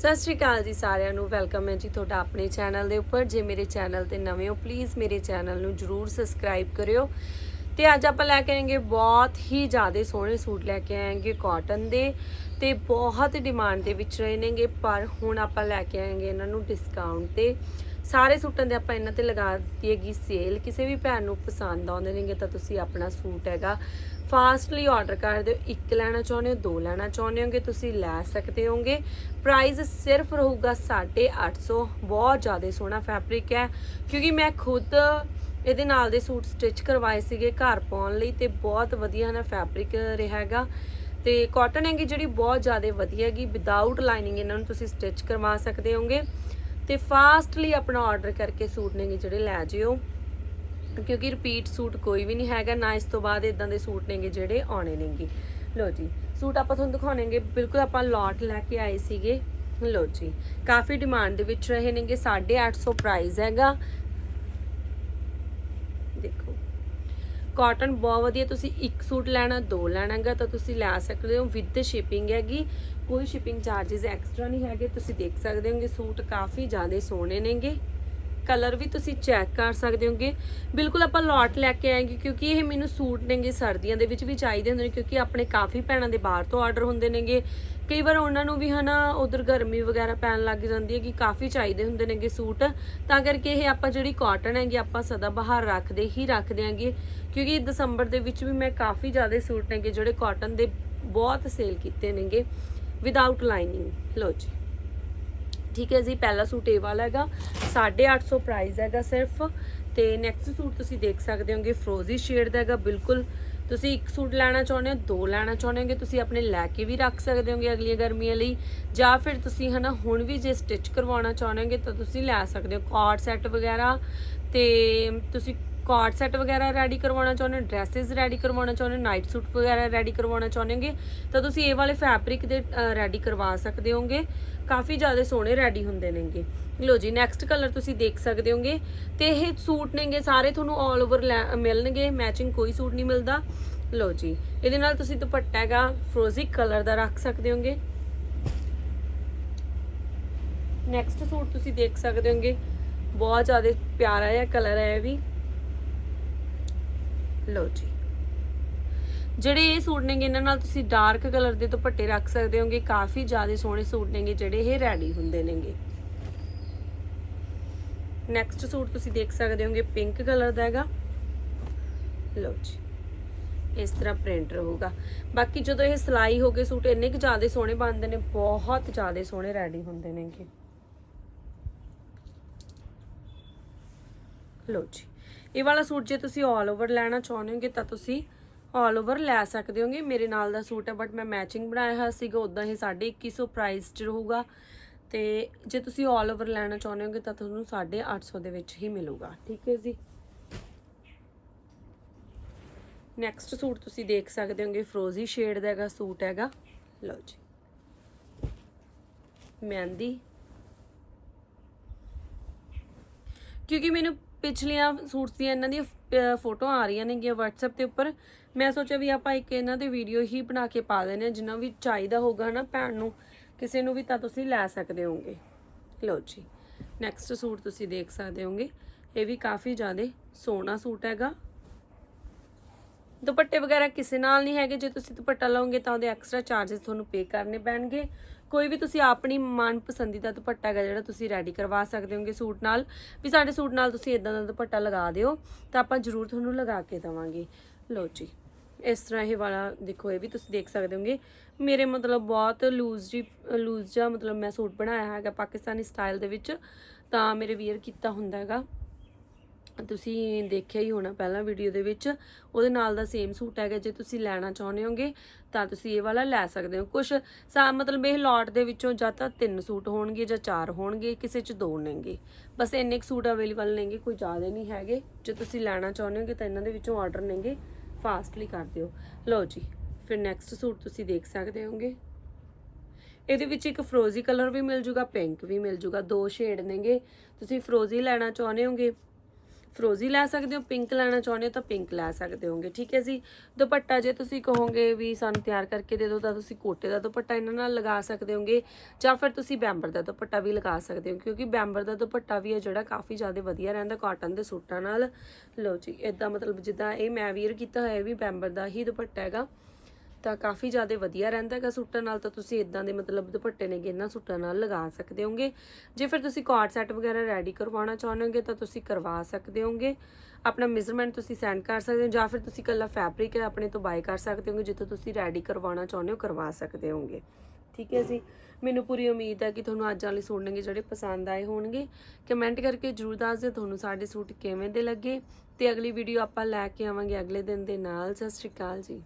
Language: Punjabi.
ਸਤਿ ਸ਼੍ਰੀ ਅਕਾਲ ਜੀ ਸਾਰਿਆਂ ਨੂੰ, ਵੈਲਕਮ ਹੈ ਜੀ ਤੁਹਾਡਾ ਆਪਣੇ ਚੈਨਲ ਦੇ ਉੱਪਰ। ਜੇ ਮੇਰੇ ਚੈਨਲ ਤੇ ਨਵੇਂ ਹੋ ਪਲੀਜ਼ ਮੇਰੇ ਚੈਨਲ ਨੂੰ ਜਰੂਰ ਸਬਸਕ੍ਰਾਈਬ ਕਰਿਓ। ਤੇ ਅੱਜ ਆਪਾਂ ਲੈ ਕੇ ਆਏਗੇ ਬਹੁਤ ਹੀ ਜ਼ਿਆਦਾ ਸੋਹਣੇ ਸੂਟ ਲੈ ਕੇ ਆਏਗੇ ਕਾਟਨ ਦੇ। ਤੇ ਬਹੁਤ ਡਿਮਾਂਡ ਦੇ ਵਿੱਚ ਰਹੇ ਨੇਗੇ, ਪਰ ਹੁਣ ਆਪਾਂ ਲੈ ਕੇ ਆਏਗੇ ਇਹਨਾਂ ਨੂੰ ਡਿਸਕਾਊਂਟ ਤੇ। ਸਾਰੇ ਸੂਟਾਂ ਦੇ ਆਪਾਂ ਇਹਨਾਂ ਤੇ ਲਗਾ ਦਿੱਤੀਏਗੀ ਸੇਲ ਕਿਸੇ ਵੀ ਭੈਣ ਨੂੰ ਪਸੰਦ ਆਉਂਦੇ ਨੇਗੇ ਤਾਂ ਤੁਸੀਂ ਆਪਣਾ ਸੂਟ ਹੈਗਾ। ਫਾਸਟਲੀ ਆਰਡਰ ਕਰ ਦਿਓ, ਇੱਕ ਲੈਣਾ ਚਾਹੁੰਦੇ ਹੋ, ਦੋ ਲੈਣਾ ਚਾਹੁੰਦੇ ਹੋਗੇ, ਤੁਸੀਂ ਲੈ ਸਕਦੇ ਹੋਗੇ। ਪ੍ਰਾਈਸ ਸਿਰਫ ਰਹੂਗਾ 850 ਬਹੁਤ ਜ਼ਿਆਦਾ ਸੋਹਣਾ ਫੈਬਰਿਕ ਹੈ। ਕਿਉਂਕਿ ਮੈਂ ਖੁਦ ਇਹਦੇ ਨਾਲ ਦੇ ਸੂਟ ਸਟਿਚ ਕਰਵਾਏ ਸੀਗੇ ਘਰ ਪਾਉਣ ਲਈ ਤੇ ਬਹੁਤ ਵਧੀਆ ਨਾ ਫੈਬਰਿਕ ਰਿਹਾ ਹੈਗਾ। ਤੇ ਕਾਟਨ ਹੈਗੀ ਜਿਹੜੀ ਬਹੁਤ ਜ਼ਿਆਦਾ ਵਧੀਆ ਹੈਗੀ ਵਿਦਆਊਟ ਲਾਈਨਿੰਗ ਇਹਨਾਂ ਨੂੰ ਤੁਸੀਂ ਸਟਿਚ ਕਰਵਾ ਸਕਦੇ ਹੋਗੇ। ਤੇ ਫਾਸਟਲੀ ਆਪਣਾ ਆਰਡਰ ਕਰਕੇ ਸੂਟ ਨੇਗੇ ਜਿਹੜੇ ਲੈ ਜਿਓ। ਕਿਉਂਕਿ ਰਿਪੀਟ ਸੂਟ ਕੋਈ ਵੀ ਨਹੀਂ ਹੈਗਾ, ਨਾ ਇਸ ਤੋਂ ਬਾਅਦ ਇਦਾਂ ਦੇ ਸੂਟ ਨੇਗੇ ਜਿਹੜੇ ਆਉਣੇ ਨੇਗੇ। ਲੋ ਜੀ, ਸੂਟ ਆਪਾਂ ਤੁਹਾਨੂੰ ਦਿਖਾਉਣੇਗੇ। ਬਿਲਕੁਲ ਆਪਾਂ ਲੌਟ ਲੈ ਕੇ ਆਏ ਸੀਗੇ। ਲੋ ਜੀ, ਕਾਫੀ ਡਿਮਾਂਡ ਦੇ ਵਿੱਚ ਰਹੇ ਨੇਗੇ। 850 ਪ੍ਰਾਈਸ ਹੈਗਾ। ਦੇਖੋ ਕਾਟਨ ਬਹੁਤ ਵਧੀਆ। ਤੁਸੀਂ ਇੱਕ ਸੂਟ ਲੈਣਾ, ਦੋ ਲੈਣਾਗਾ ਤਾਂ ਤੁਸੀਂ ਲੈ ਸਕਦੇ ਹੋ। ਵਿਦ ਸ਼ਿਪਿੰਗ ਹੈਗੀ। ਕੋਈ ਸ਼ਿਪਿੰਗ ਚਾਰजेस ਐਕਸਟਰਾ ਨਹੀਂ ਹੈਗੇ, ਤੁਸੀਂ ਦੇਖ ਸਕਦੇ ਹੋਗੇ ਸੂਟ ਕਾਫੀ ਜ਼ਿਆਦਾ ਸੋਹਣੇ ਨੇਗੇ। ਕਲਰ ਵੀ ਤੁਸੀਂ ਚੈੱਕ ਕਰ ਸਕਦੇ ਹੋਗੇ। ਬਿਲਕੁਲ ਆਪਾਂ ਲੋਟ ਲੈ ਕੇ ਆਏਗੇ ਕਿਉਂਕਿ ਇਹ ਮੈਨੂੰ ਸੂਟ ਨੇਗੇ ਸਰਦੀਆਂ ਦੇ ਵਿੱਚ ਵੀ ਚਾਹੀਦੇ ਹੁੰਦੇ ਨੇ ਕਿਉਂਕਿ ਆਪਣੇ ਕਾਫੀ ਭੈਣਾਂ ਦੇ ਬਾਹਰ ਤੋਂ ਆਰਡਰ ਹੁੰਦੇ ਨੇਗੇ। ਕਈ ਵਾਰ ਉਹਨਾਂ ਨੂੰ ਵੀ ਹਨਾ ਉਧਰ ਗਰਮੀ ਵਗੈਰਾ ਪੈਣ ਲੱਗ ਜਾਂਦੀ ਹੈ ਕਿ ਕਾਫੀ ਚਾਹੀਦੇ ਹੁੰਦੇ ਨੇਗੇ ਸੂਟ। ਤਾਂ ਕਰਕੇ ਇਹ ਆਪਾਂ ਜਿਹੜੀ ਕਾਟਨ ਹੈਗੀ ਆਪਾਂ ਸਦਾ ਬਾਹਰ ਰੱਖਦੇ ਹੀ ਰੱਖਦੇ ਆਂਗੇ। ਕਿਉਂਕਿ ਦਸੰਬਰ ਦੇ ਵਿੱਚ ਵੀ ਮੈਂ ਕਾਫੀ ਜ਼ਿਆਦਾ ਸੂਟ ਨੇਗੇ ਜਿਹੜੇ ਕਾਟਨ ਦੇ ਬਹੁਤ ਸੇਲ ਕੀਤੇ ਨੇਗੇ। ਵਿਦਆਊਟ ਲਾਈਨਿੰਗ ਲੋ ਜੀ। ਠੀਕ ਹੈ ਜੀ, ਪਹਿਲਾ ਸੂਟ ਇਹ ਵਾਲਾ ਹੈਗਾ। 850 ਪ੍ਰਾਈਸ ਹੈਗਾ ਸਿਰਫ। ਤੇ ਨੈਕਸਟ ਸੂਟ ਤੁਸੀਂ ਦੇਖ ਸਕਦੇ ਹੋਗੇ ਫਰੋਜ਼ੀ ਸ਼ੇਡ ਦਾ ਹੈਗਾ, ਬਿਲਕੁਲ। ਤੁਸੀਂ ਇੱਕ ਸੂਟ ਲੈਣਾ ਚਾਹੁੰਦੇ ਹੋ, ਦੋ ਲੈਣਾ ਚਾਹੁੰਦੇ ਹੋਗੇ, ਤੁਸੀਂ ਆਪਣੇ ਲੈ ਕੇ ਵੀ ਰੱਖ ਸਕਦੇ ਹੋਗੇ ਅਗਲੀਆਂ ਗਰਮੀਆਂ ਲਈ। ਜਾਂ ਫਿਰ ਤੁਸੀਂ ਹਨਾ, ਹੁਣ ਵੀ ਜੇ ਸਟਿਚ ਕਰਵਾਉਣਾ ਚਾਹੁੰਦੇ ਹੋਗੇ, ਤਾਂ ਤੁਸੀਂ ਲੈ ਸਕਦੇ ਹੋ। ਕਾਰਡ ਸੈੱਟ ਵਗੈਰਾ ਤੇ ਤੁਸੀਂ ਕਾਰਡ ਸੈੱਟ ਵਗੈਰਾ ਰੈਡੀ ਕਰਵਾਉਣਾ ਚਾਹੁੰਦੇ ਹੋ? ਡਰੈਸਸ ਰੈਡੀ ਕਰਵਾਉਣਾ ਚਾਹੁੰਦੇ ਹੋ? ਨਾਈਟ ਸੂਟ ਵਗੈਰਾ ਰੈਡੀ ਕਰਵਾਉਣਾ ਚਾਹੁੰਦੇ ਹੋਗੇ ਤਾਂ ਤੁਸੀਂ ਇਹ ਵਾਲੇ ਫੈਬਰਿਕ ਦੇ ਰੈਡੀ ਕਰਵਾ ਸਕਦੇ ਹੋਗੇ। ਕਾਫੀ ਜ਼ਿਆਦਾ ਸੋਹਣੇ ਰੈਡੀ ਹੁੰਦੇ ਨੇਗੇ। ਲੋ ਜੀ ਨੈਕਸਟ ਕਲਰ ਤੁਸੀਂ ਦੇਖ ਸਕਦੇ ਹੋਗੇ। ਤੇ ਇਹ ਸੂਟ ਨੇਗੇ, ਸਾਰੇ ਤੁਹਾਨੂੰ 올 ਓਵਰ ਮਿਲਣਗੇ। ਮੈਚਿੰਗ ਕੋਈ ਸੂਟ ਨਹੀਂ ਮਿਲਦਾ। ਲੋ ਜੀ, ਇਹਦੇ ਨਾਲ ਤੁਸੀਂ ਦੁਪੱਟਾ ਹੈਗਾ ਫਰੋਜ਼ਿਕ ਕਲਰ ਦਾ ਰੱਖ ਸਕਦੇ ਹੋਗੇ। ਨੈਕਸਟ ਸੂਟ ਤੁਸੀਂ ਦੇਖ ਸਕਦੇ ਹੋਗੇ। ਬਹੁਤ ਜ਼ਿਆਦਾ ਪਿਆਰਾ ਜਿਹਾ ਕਲਰ ਹੈ ਇਹ ਵੀ। ਲਓ ਜੀ। ਜਿਹੜੇ ਇਹ ਸੂਟ ਨੇਗੇ, ਇਹਨਾਂ ਨਾਲ ਤੁਸੀਂ ਡਾਰਕ ਕਲਰ ਦੇ ਦੁਪੱਟੇ ਰੱਖ ਸਕਦੇ ਹੋਗੇ, ਕਾਫੀ ਜ਼ਿਆਦਾ ਸੋਹਣੇ ਸੂਟ ਨੇਗੇ ਜਿਹੜੇ ਇਹ ਰੈਡੀ ਹੁੰਦੇ ਨੇਗੇ। ਨੈਕਸਟ ਸੂਟ ਤੁਸੀਂ ਦੇਖ ਸਕਦੇ ਹੋਗੇ ਪਿੰਕ ਕਲਰ ਦਾ ਹੈਗਾ। ਲਓ ਜੀ, ਇਸ ਤਰ੍ਹਾਂ ਪ੍ਰਿੰਟ ਰਹੂਗਾ ਬਾਕੀ ਜਦੋਂ ਇਹ ਸਿਲਾਈ ਹੋ ਗਏ ਸੂਟ, ਇੰਨੇ ਕੁ ਜ਼ਿਆਦਾ ਸੋਹਣੇ ਬਣਦੇ ਨੇ, ਬਹੁਤ ਜ਼ਿਆਦਾ ਸੋਹਣੇ ਰੈਡੀ ਹੁੰਦੇ ਨੇਗੇ। ਲਓ ਜੀ ਇਹ ਵਾਲਾ ਸੂਟ ਜੇ ਤੁਸੀਂ 올 ਓਵਰ ਲੈਣਾ ਚਾਹੁੰਦੇ ਹੋਗੇ ਤਾਂ ਤੁਸੀਂ 올 ਓਵਰ ਲੈ ਸਕਦੇ ਹੋਗੇ ਮੇਰੇ ਨਾਲ ਦਾ ਸੂਟ ਹੈ ਬਟ ਮੈਂ ਮੈਚਿੰਗ ਬਣਾਇਆ ਹੋਇਆ ਸੀਗਾ ਉਦਾਂ ਹੀ 2150 ਪ੍ਰਾਈਸ 'ਚ ਰਹੂਗਾ ਤੇ ਜੇ ਤੁਸੀਂ 올 ਓਵਰ ਲੈਣਾ ਚਾਹੁੰਦੇ ਹੋਗੇ ਤਾਂ ਤੁਹਾਨੂੰ 850 ਦੇ ਵਿੱਚ ਹੀ ਮਿਲੂਗਾ ਠੀਕ ਹੈ ਜੀ ਨੈਕਸਟ ਸੂਟ ਤੁਸੀਂ ਦੇਖ ਸਕਦੇ ਹੋਗੇ ਫਰੋਜ਼ੀ ਸ਼ੇਡ ਦਾ ਹੈਗਾ ਸੂਟ ਹੈਗਾ ਲਓ ਜੀ ਮਹਿੰਦੀ ਕਿਉਂਕਿ ਮੈਨੂੰ ਪਿਛਲੀਆਂ ਸੂਟਸ ਦੀਆਂ ਇਹਨਾਂ ਦੀਆਂ ਫੋਟੋਆਂ ਆ ਰਹੀਆਂ ਨੇਗੀਆਂ WhatsApp ਤੇ ਉੱਪਰ। ਮੈਂ ਸੋਚਿਆ ਵੀ ਆਪਾਂ ਇੱਕ ਇਹਨਾਂ ਦੇ ਵੀਡੀਓ ਹੀ ਬਣਾ ਕੇ ਪਾ ਦੇਣੇ ਆ ਜਿੰਨਾ ਵੀ ਚਾਹੀਦਾ ਹੋਗਾ ਨਾ ਭੈਣ ਨੂੰ। ਕਿਸੇ ਨੂੰ ਵੀ ਤਾਂ ਤੁਸੀਂ ਲੈ ਸਕਦੇ ਹੋਗੇ ਲਓ ਜੀ ਨੈਕਸਟ ਸੂਟ ਤੁਸੀਂ ਦੇਖ ਸਕਦੇ ਹੋਗੇ ਇਹ ਵੀ ਕਾਫੀ ਜ਼ਿਆਦਾ ਸੋਹਣਾ ਸੂਟ ਹੈਗਾ। ਦੁਪੱਟੇ ਵਗੈਰਾ ਕਿਸੇ ਨਾਲ ਨਹੀਂ ਹੈਗੇ, ਜੇ ਤੁਸੀਂ ਦੁਪੱਟਾ ਲਓਗੇ ਤਾਂ ਉਹਦੇ ਐਕਸਟਰਾ ਚਾਰजेस ਤੁਹਾਨੂੰ ਪੇ ਕਰਨੇ ਪੈਣਗੇ। ਕੋਈ ਵੀ ਤੁਸੀਂ ਆਪਣੀ ਮਨਪਸੰਦੀਦਾ ਦੁਪੱਟਾ ਹੈਗਾ ਜਿਹੜਾ ਤੁਸੀਂ ਰੈਡੀ ਕਰਵਾ ਸਕਦੇ ਹੋਗੇ ਸੂਟ ਨਾਲ, ਵੀ ਸਾਡੇ ਸੂਟ ਨਾਲ ਤੁਸੀਂ ਇਦਾਂ ਦਾ ਦੁਪੱਟਾ ਲਗਾ ਦਿਓ, ਤਾਂ ਆਪਾਂ ਜ਼ਰੂਰ ਤੁਹਾਨੂੰ ਲਗਾ ਕੇ ਦਵਾਂਗੇ। ਲਓ ਜੀ, ਇਸ ਤਰ੍ਹਾਂ ਇਹ ਵਾਲਾ ਦੇਖੋ, ਇਹ ਵੀ ਤੁਸੀਂ ਦੇਖ ਸਕਦੇ ਹੋਗੇ। ਮੇਰੇ ਮਤਲਬ ਬਹੁਤ ਲੂਜ਼ ਜੀ ਲੂਜ਼ ਜਿਹਾ ਮਤਲਬ ਮੈਂ ਸੂਟ ਬਣਾਇਆ ਹੈਗਾ ਪਾਕਿਸਤਾਨੀ ਸਟਾਈਲ ਦੇ ਵਿੱਚ, ਤਾਂ ਮੇਰੇ ਵੀਅਰ ਕੀਤਾ ਹੁੰਦਾ ਹੈਗਾ। ਤੁਸੀਂ ਦੇਖਿਆ ਹੀ ਹੋਣਾ ਪਹਿਲਾਂ ਵੀਡੀਓ ਦੇ ਵਿੱਚ, ਉਹਦੇ ਨਾਲ ਦਾ ਸੇਮ ਸੂਟ ਹੈਗਾ, ਜੇ ਤੁਸੀਂ ਲੈਣਾ ਚਾਹੁੰਦੇ ਹੋਗੇ, ਤਾਂ ਤੁਸੀਂ ਇਹ ਵਾਲਾ ਲੈ ਸਕਦੇ ਹੋ। ਕੁਝ ਮਤਲਬ ਇਹ ਲੋਟ ਦੇ ਵਿੱਚੋਂ ਜਾਂ ਤਾਂ ਤਿੰਨ ਸੂਟ ਹੋਣਗੇ ਜਾਂ ਚਾਰ ਹੋਣਗੇ, ਕਿਸੇ 'ਚ ਦੋ ਨੇਗੇ। ਬਸ ਇੰਨੇ ਕੁ ਸੂਟ ਅਵੇਲੇਬਲ ਨੇਗੇ, ਕੋਈ ਜ਼ਿਆਦਾ ਨਹੀਂ ਹੈਗੇ। ਜੇ ਤੁਸੀਂ ਲੈਣਾ ਚਾਹੁੰਦੇ ਹੋਗੇ, ਤਾਂ ਇਹਨਾਂ ਦੇ ਵਿੱਚੋਂ ਆਰਡਰ ਨੇਗੇ ਫਾਸਟਲੀ ਕਰ ਦਿਓ। ਲਓ ਜੀ, ਫਿਰ ਨੈਕਸਟ ਸੂਟ ਤੁਸੀਂ ਦੇਖ ਸਕਦੇ ਹੋਗੇ। ਇਹਦੇ ਵਿੱਚ ਇੱਕ ਫਰੋਜ਼ੀ ਕਲਰ ਵੀ ਮਿਲ ਜੂਗਾ ਪਿੰਕ ਵੀ ਮਿਲ ਜੂਗਾ, ਦੋ ਸ਼ੇਡ ਨੇਗੇ। ਤੁਸੀਂ ਫਰੋਜ਼ੀ ਲੈਣਾ ਚਾਹੁੰਦੇ ਹੋਗੇ ਫਰੋਜ਼ੀ ਲੈ ਸਕਦੇ ਹੋ, ਪਿੰਕ ਲੈਣਾ ਚਾਹੁੰਦੇ ਹੋ ਤਾਂ ਪਿੰਕ ਲੈ ਸਕਦੇ ਹੋਗੇ ਠੀਕ ਹੈ ਜੀ? ਦੁਪੱਟਾ ਜੇ ਤੁਸੀਂ ਕਹੋਗੇ ਵੀ ਸਾਨੂੰ ਤਿਆਰ ਕਰਕੇ ਦੇ ਦਿਓ ਤਾਂ ਤੁਸੀਂ ਕੋਟੇ ਦਾ ਦੁਪੱਟਾ ਇਹਨਾਂ ਨਾਲ ਲਗਾ ਸਕਦੇ ਹੋਗੇ ਜਾਂ ਫਿਰ ਤੁਸੀਂ ਬੈਂਬਰ ਦਾ ਦੁਪੱਟਾ ਵੀ ਲਗਾ ਸਕਦੇ ਹੋ, ਕਿਉਂਕਿ ਬੈਂਬਰ ਦਾ ਦੁਪੱਟਾ ਵੀ ਹੈ ਜਿਹੜਾ ਕਾਫੀ ਜ਼ਿਆਦਾ ਵਧੀਆ ਰਹਿੰਦਾ ਕਾਟਨ ਦੇ ਸੂਟਾਂ ਨਾਲ। ਲਓ ਜੀ ਇਦਾਂ ਮਤਲਬ ਜਿੱਦਾਂ ਇਹ ਮੈਂ ਵੀਅਰ ਕੀਤਾ ਹੋਇਆ ਵੀ ਬੈਂਬਰ ਦਾ ਹੀ ਦੁਪੱਟਾ ਹੈਗਾ। ਤਾਂ ਕਾਫੀ ਜ਼ਿਆਦਾ ਵਧੀਆ ਰਹਿੰਦਾ ਹੈਗਾ ਸੂਟਾਂ ਨਾਲ, ਤਾਂ ਤੁਸੀਂ ਇਦਾਂ ਦੇ ਮਤਲਬ ਦੁਪੱਟੇ ਨੇ ਇਹਨਾਂ ਸੂਟਾਂ ਨਾਲ ਲਗਾ ਸਕਦੇ ਹੋਗੇ। ਜੇ ਫਿਰ ਤੁਸੀਂ ਕਾਰਡ ਸੈੱਟ ਵਗੈਰਾ ਰੈਡੀ ਕਰਵਾਉਣਾ ਚਾਹੁੰਦੇ ਹੋਗੇ, ਤਾਂ ਤੁਸੀਂ ਕਰਵਾ ਸਕਦੇ ਹੋਗੇ। ਆਪਣਾ ਮੇਜਰਮੈਂਟ ਤੁਸੀਂ ਸੈਂਡ ਕਰ ਸਕਦੇ ਹੋ, ਜਾਂ ਫਿਰ ਤੁਸੀਂ ਕੱਲਾ ਫੈਬਰਿਕ ਹੈ ਆਪਣੇ ਤੋਂ ਬਾਈ ਕਰ ਸਕਦੇ ਹੋਗੇ, ਜਿੱਥੋਂ ਤੁਸੀਂ ਰੈਡੀ ਕਰਵਾਉਣਾ ਚਾਹੁੰਦੇ ਹੋ, ਕਰਵਾ ਸਕਦੇ ਹੋਗੇ। ਠੀਕ ਹੈ ਜੀ? ਮੈਨੂੰ ਪੂਰੀ ਉਮੀਦ ਹੈ ਕਿ ਤੁਹਾਨੂੰ ਅੱਜ ਵਾਲੇ ਸੂਟ ਨੇਗੇ ਜਿਹੜੇ ਪਸੰਦ ਆਏ ਹੋਣਗੇ। ਕਮੈਂਟ ਕਰਕੇ ਜਰੂਰ ਦੱਸ ਦਿਓ ਤੁਹਾਨੂੰ ਸਾਡੇ ਸੂਟ ਕਿਵੇਂ ਦੇ ਲੱਗੇ। ਤੇ ਅਗਲੀ ਵੀਡੀਓ ਆਪਾਂ ਲੈ ਕੇ ਆਵਾਂਗੇ ਅਗਲੇ ਦਿਨ ਦੇ ਨਾਲ। ਸਤਿ ਸ਼੍ਰੀ ਅਕਾਲ ਜੀ।